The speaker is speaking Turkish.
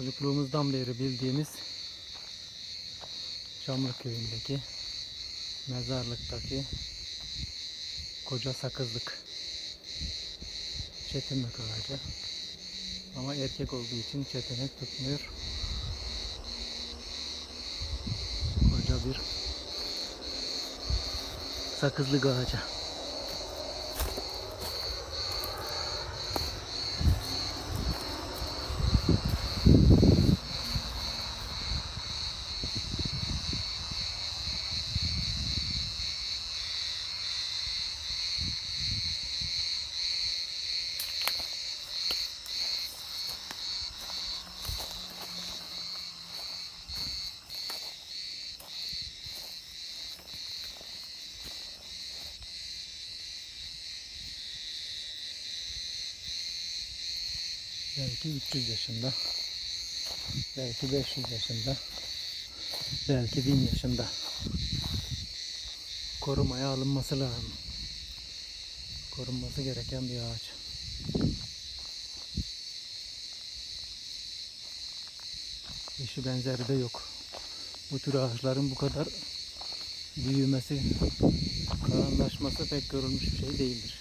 Çocukluğumuzdan beri bildiğimiz Çamlık köyündeki mezarlıktaki koca sakızlık çetinlik ağacı. Ama erkek olduğu için çetenek tutmuyor. Koca bir sakızlık ağacı. Belki 300 yaşında. Belki 500 yaşında. Belki 1000 yaşında. Korumaya alınması lazım. Korunması gereken bir ağaç. Eşi benzeri de yok. Bu tür ağaçların bu kadar büyümesi, karanlaşması pek görülmüş bir şey değildir.